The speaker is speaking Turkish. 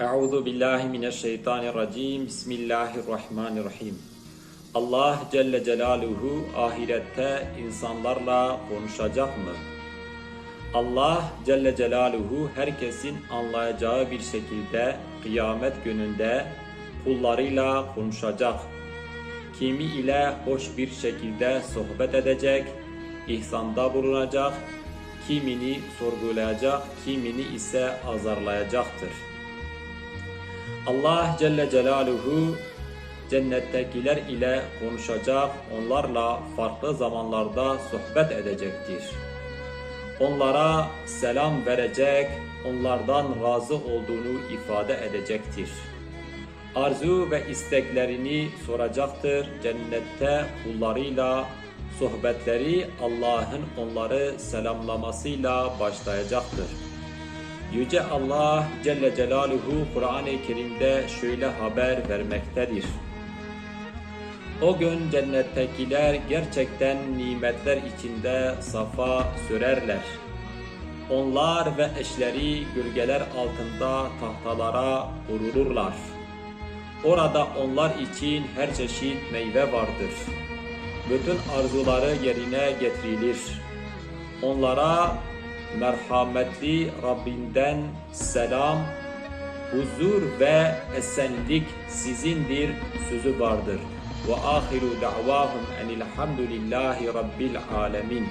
Euzu billahi mineşşeytanirracim. Bismillahirrahmanirrahim. Allah Celle Celaluhu ahirette insanlarla konuşacak mı? Allah Celle Celaluhu herkesin anlayacağı bir şekilde kıyamet gününde kullarıyla konuşacak. Kimi ile hoş bir şekilde sohbet edecek, ihsanda bulunacak, kimini sorgulayacak, kimini ise azarlayacaktır. Allah Celle Celaluhu cennettekiler ile konuşacak, onlarla farklı zamanlarda sohbet edecektir. Onlara selam verecek, onlardan razı olduğunu ifade edecektir. Arzu ve isteklerini soracaktır. Cennette kullarıyla sohbetleri Allah'ın onları selamlamasıyla başlayacaktır. Yüce Allah Celle Celaluhu Kur'an-ı Kerim'de şöyle haber vermektedir. O gün cennettekiler gerçekten nimetler içinde safa sürerler. Onlar ve eşleri gölgeler altında tahtalara kurulurlar. Orada onlar için her çeşit meyve vardır. Bütün arzuları yerine getirilir. Onlara merhametli Rabbinden selam, huzur ve esenlik sizindir sözü vardır. Ve ahiru da'vahum enilhamdülillahi rabbil alemin.